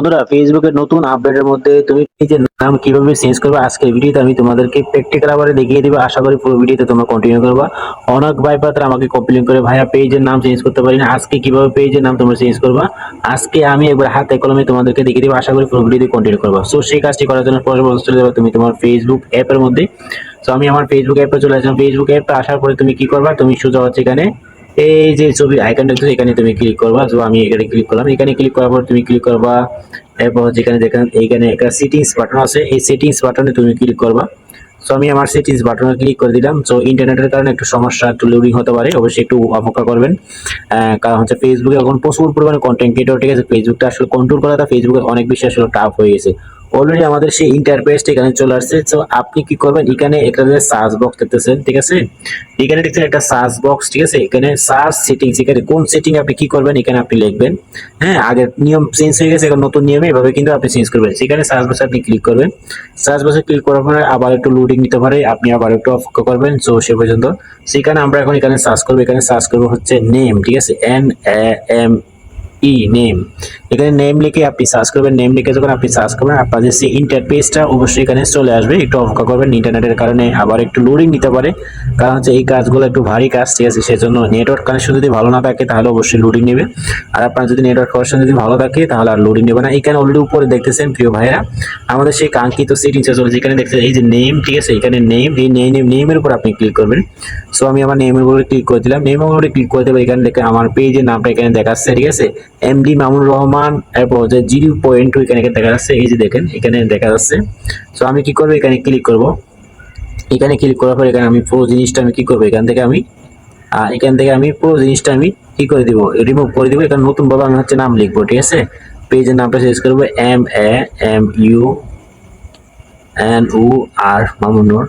বন্ধুরা ফেসবুকের নতুন আপডেটের মধ্যে তুমি নিজের নাম কীভাবে চেঞ্জ করবে আজকের ভিডিওতে আমি তোমাদেরকে প্র্যাকটিক্যাল আবারে দেখিয়ে দিবো। আশা করি পুরো ভিডিওতে তোমরা কন্টিনিউ করবা। অনেক ভাই পাত্র আমাকে কমপ্লেন করে ভাইয়া পেজের নাম চেঞ্জ করতে পারি না। আজকে কীভাবে পেজের নাম তোমরা চেঞ্জ করবা? আজকে আমি একবার হাতে কলমে তোমাদেরকে দেখিয়ে দিবো। আশা করি পুরো ভিডিওতে কন্টিনিউ করবা। সো সেই কাজটি করার জন্য পরে চলে যাবে তুমি তোমার ফেসবুক অ্যাপের মধ্যে। তো আমি আমার ফেসবুক অ্যাপে চলে আসলাম। ফেসবুক অ্যাপে আসার পরে তুমি কি করবা? তুমি সোজা হচ্ছে এখানে এই যে ছবি আইকনটা দেখছ এখানে তুমি ক্লিক করবা। তো আমি এখানে ক্লিক করলাম। এখানে ক্লিক করার পর তুমি ক্লিক করবা, এরপর যেখানে দেখেন, এইখানে একটা সেটিংস বাটন আছে। এই সেটিংস বাটনে তুমি ক্লিক করবা। সো আমি আমার সেটিংস বাটনে ক্লিক করে দিলাম। সো ইন্টারনেটের কারণে একটু সমস্যা, একটু লোডিং হতে পারে। অবশ্যই একটু অপেক্ষা করবেন। কারণ হচ্ছে ফেসবুকে এখন প্রচুর পরিমাণে কন্টেন্ট ক্রিয়েটর ঠিক আছে ফেসবুকটা আসলে কন্ট্রোল করাটা ফেসবুকে অনেক বেশি আসলে টাফ হয়ে গেছে। অলরেডি আমাদের সেই ইন্টারফেসটা এখানে চলে আসছে তো আপনি কি করবেন? এখানে এখানে সার্চ বক্স দেখতেছেন, ঠিক আছে? এখানে দেখছেন একটা সার্চ বক্স ঠিক আছে? এখানে সার্চ সেটিংস এখানে কোন সেটিং আপনি কি করবেন? এখানে আপনি লিখবেন হ্যাঁ? আগের নিয়ম চেঞ্জ হয়ে গেছে, এখন নতুন নিয়মে এভাবে কিন্তু আপনি চেঞ্জ করবেন। সেখানে সার্চ বক্সে আপনি ক্লিক করবেন। সার্চ বক্সে ক্লিক করার পরে আবার একটু লোডিং নিতে পারে, আপনি আবার একটু অপেক্ষা করবেন সো সে পর্যন্ত। সেখানে আমরা এখন এখানে সার্চ করব, এখানে সার্চ করব হচ্ছে নেম ঠিক আছে? N A M E name এখানে নেম লিখে আপনি সার্চ করবেন নেম লিখে যখন আপনি সার্চ করবেন আপনাদের সেই ইন্টারফেসটা অবশ্যই এখানে চলে আসবে। একটু অপেক্ষা করবেন ইন্টারনেটের কারণে আবার একটু লোডিং নিতে পারে। কারণ হচ্ছে এই কাজগুলো একটু ভারী কাজ, ঠিক আছে? সেজন্য নেটওয়ার্ক কানেকশন যদি ভালো না থাকে, তাহলে অবশ্যই লোডিং নেবে। আর আপনার যদি নেটওয়ার্ক কানেকশন যদি ভালো থাকে, তাহলে আর লোডিং নেবে না। এখানে অলরেডি উপরে দেখতেছেন, প্রিয় ভাইরা আমাদের সেই কাঙ্ক্ষিত সেটিংসে চলে যেখানে দেখছেন এই যে নেম ঠিক আছে? এখানে নেম এই নেম নেমের উপর আপনি ক্লিক করবেন। সো আমি আমার নেমের উপরে ক্লিক করে দিলাম। নেমের উপরে ক্লিক করে দেবো এখানে দেখে আমার পেজের নামটা এখানে দেখাচ্ছে, ঠিক আছে? এমডি মামুন রহমান এরপর যে জিরো পয়েন্ট টু এখানে দেখা যাচ্ছে, এই যে দেখেন, এখানে দেখা যাচ্ছে। সো আমি কি করব? এখানে ক্লিক করব। এখানে ক্লিক করার পর এখানে আমি পুরো জিনিসটা আমি কি করব? এখান থেকে আমি এখান থেকে আমি পুরো জিনিসটা আমি কি করে দিব? রিমুভ করে দিব। এখানে নতুন ভাবে আমি হচ্ছে নাম লিখব, ঠিক আছে? পেজের নামটা চেঞ্জ করব M A M U N U R Mamunur.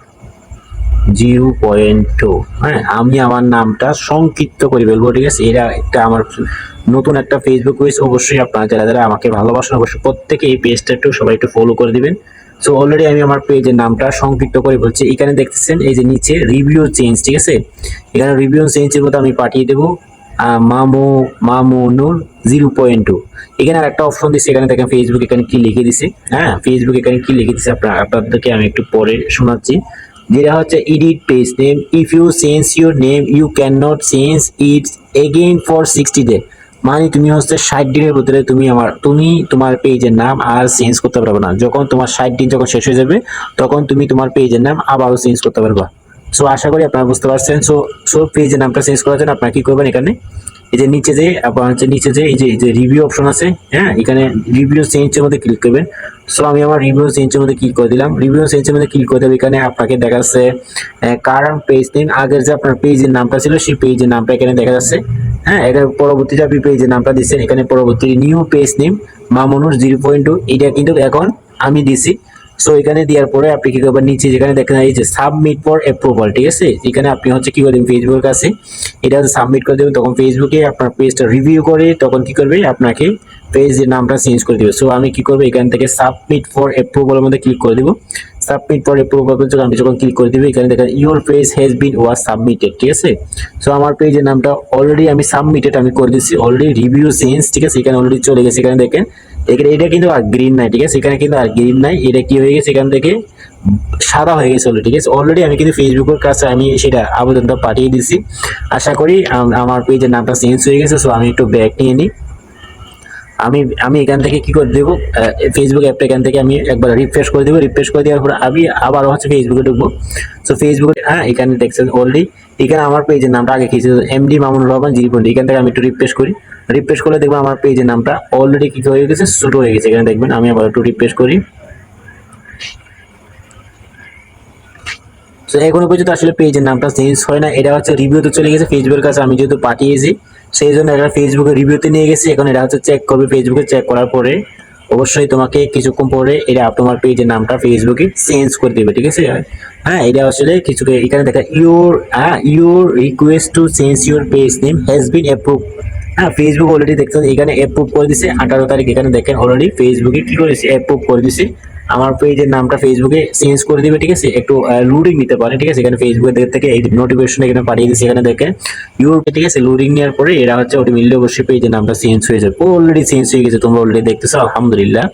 Zero point two হ্যাঁ আমি আমার নামটা সংক্ষিপ্ত করে ফেলব, ঠিক আছে? এটা একটা আমার নতুন একটা ফেসবুক পেজ অবশ্যই আপনারা যারা যারা আমাকে ভালোবাসেন অবশ্যই প্রত্যেকে এই পেজটা একটু সবাই একটু ফলো করে দিবেন। সো অলরেডি আমি আমার পেজের নামটা সংক্ষিপ্ত করে বলছি। এখানে দেখতেছেন এই যে নিচে রিভিউ চেঞ্জ ঠিক আছে? এখানে রিভিউ চেঞ্জের মতো আমি পাঠিয়ে দেবো আহ, মামু মামুনুর জিরো পয়েন্ট টু এখানে আর একটা অপশন দিচ্ছে এখানে দেখেন ফেসবুক এখানে কি লিখে দিছে? হ্যাঁ ফেসবুক এখানে কি লিখে দিছে? আপনার আপনাদেরকে আমি একটু পরে শোনাচ্ছি। যেটা হচ্ছে edit page name if you change your name you can not change it again for sixty day মানে তুমি হচ্ছে ষাট দিনের ভিতরে তুমি আমার, তুমি তোমার পেজের নাম আর চেঞ্জ করতে পারবে না। যখন তোমার ষাট দিন যখন শেষ হয়ে যাবে, তখন তুমি তোমার পেজের নাম আবারও চেঞ্জ করতে পারবা। সো আশা করি আপনারা বুঝতে পারছেন। সো সো পেজের নামটা চেঞ্জ করার জন্য আপনারা কী করবেন এখানে? এই যে নিচে যে, আপনার হচ্ছে নিচে যে, এই যে এই যে রিভিউ অপশন আছে হ্যাঁ এখানে রিভিউ চেঞ্জের মধ্যে ক্লিক করবেন। সো আমি আমার রিভিউ চেঞ্জের মধ্যে ক্লিক করে দিলাম। রিভিউ চেঞ্জের মধ্যে ক্লিক করে দেবো এখানে আপনাকে দেখাচ্ছে কারণ পেজ নেম আগের যে আপনার পেজের নামটা ছিল, সেই পেজের নামটা এখানে দেখা যাচ্ছে। হ্যাঁ এখানে পরবর্তীতে আপনি পেজের নামটা দিচ্ছেন, এখানে পরবর্তী new page name Mamunur zero point two এটা কিন্তু এখন আমি দিছি। সো এখানে দেওয়ার পরে আপনি কি করবেন, নিচে যেখানে দেখেন এই যে সাবমিট ফর অ্যাপ্রুভাল ঠিক আছে? এখানে আপনি হচ্ছে কি করবেন ফেসবুকের কাছে এটা সাবমিট করে দেবেন, তখন ফেসবুকে আপনার পেজটা রিভিউ করে, তখন কি করবে, আপনাকে পেজের নামটা চেঞ্জ করে দিবে। সো আমি কি করব, এখান থেকে সাবমিট ফর অ্যাপ্রুভালের মধ্যে ক্লিক করে দিব। সাবমিট ফর অ্যাপ্রুভাল যখন আমি যখন ক্লিক করে দিব, এখানে দেখেন your page has been was submitted ঠিক আছে? সো আমার পেজের নামটা অলরেডি আমি সাবমিটেড আমি করে দিচ্ছি অলরেডি রিভিউ চেঞ্জ ঠিক আছে? এখানে অলরেডি চলে গেছে, এখানে দেখেন, এখানে এটা কিন্তু আর গ্রিন নাই, ঠিক আছে? এখানে কিন্তু আর গ্রিন নাই, এটা কি হয়ে গেছে? এখান থেকে সাদা হয়ে গেছে ঠিক আছে? অলরেডি আমি কিন্তু ফেসবুকের কাছে আমি সেটা আবেদনটা পাঠিয়ে দিছি আশা করি আমার পেজের নামটা চেঞ্জ হয়ে গেছে সো আমি একটু ব্যাক নিয়ে নিই। আমি আমি এখান থেকে কি করে দেবো? ফেসবুক অ্যাপটা এখান থেকে আমি একবার রিফ্রেশ করে দেবো। রিফ্রেশ করে দেওয়ার পর আমি আবার হচ্ছে ফেসবুকে ঢুকবো। সো ফেসবুকে হ্যাঁ এখানে দেখছেন অলরেডি এখানে আমার পেজের নামটা আগে খেয়েছে MD Mamun Rahman, zero point এখান থেকে আমি একটু রিফ্রেশ করি। রিফ্রেশ করলে দেখবেন আমার পেজের নামটা অলরেডি কী হয়ে গেছে? ছোটো হয়ে গেছে। এখানে দেখবেন আমি আবার একটু রিফ্রেশ করি। তো এখনও পর্যন্ত আসলে পেজের নামটা চেঞ্জ হয় না। এটা হচ্ছে রিভিউতে চলে গেছে। ফেসবুকের কাছে আমি যেহেতু পাঠিয়েছি সেই জন্য এটা ফেসবুকে রিভিউতে নিয়ে গেছি। এখন এটা হচ্ছে চেক করবে ফেসবুকে চেক করার পরে অবশ্যই তোমাকে কিছুক্ষণ পরে এটা তোমার পেজের নামটা ফেসবুকে চেঞ্জ করে দেবে, ঠিক আছে? হ্যাঁ এটা আসলে কিছু এখানে দেখা ইউর হ্যাঁ your request to change your page name has been approve হ্যাঁ ফেসবুক অলরেডি দেখছেন, এখানে অ্যাপ্রুভ করে দিছে। আঠারো তারিখ এখানে দেখেন অলরেডি ফেসবুকে কি করেছে অ্যাপ্রুভ করে দিছে। আমার পেজের নামটা ফেসবুকে চেঞ্জ করে দিবে, ঠিক আছে? একটু লুডিং নিতে পারে, ঠিক আছে? এখানে ফেসবুকের দিক থেকে এই নোটিফিকেশন এখানে পাঠিয়ে দিচ্ছে এখানে দেখে। ইউরোপে ঠিক আছে? লুডিং নেওয়ার পরে এরা হচ্ছে ওটি মিললে অবশ্যই পেজের নামটা চেঞ্জ হয়ে যাবে। অলরেডি চেঞ্জ হয়ে গেছে, তোমরা অলরেডি দেখতেছো, আলহামদুলিল্লাহ।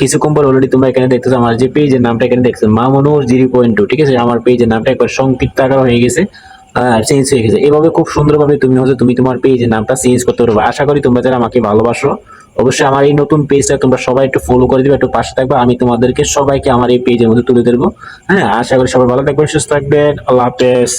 কিছুক্ষণ পর অলরেডি তোমরা এখানে দেখতেছো, আমার যে পেজের নামটা এখানে দেখছ মামনুর জিরো পয়েন্ট টু ঠিক আছে? আমার পেজের নামটা একবার সংক্ষিপ্ত আকার হয়ে গেছে চেঞ্জ হয়ে গেছে। এভাবে খুব সুন্দরভাবে তুমি হচ্ছে, তুমি তোমার পেজের নামটা চেঞ্জ করতে পারবে। আশা করি তোমরা যারা আমাকে ভালোবাসো অবশ্যই আমার এই নতুন পেজটা তোমরা সবাই একটু ফলো করে দিবে, একটু পাশে থাকবে। আমি তোমাদেরকে সবাইকে আমার এই পেজের মধ্যে তুলে ধরবো। হ্যাঁ আশা করি সবাই ভালো থাকবেন, সুস্থ থাকবেন। আল্লাহ হাফেজ।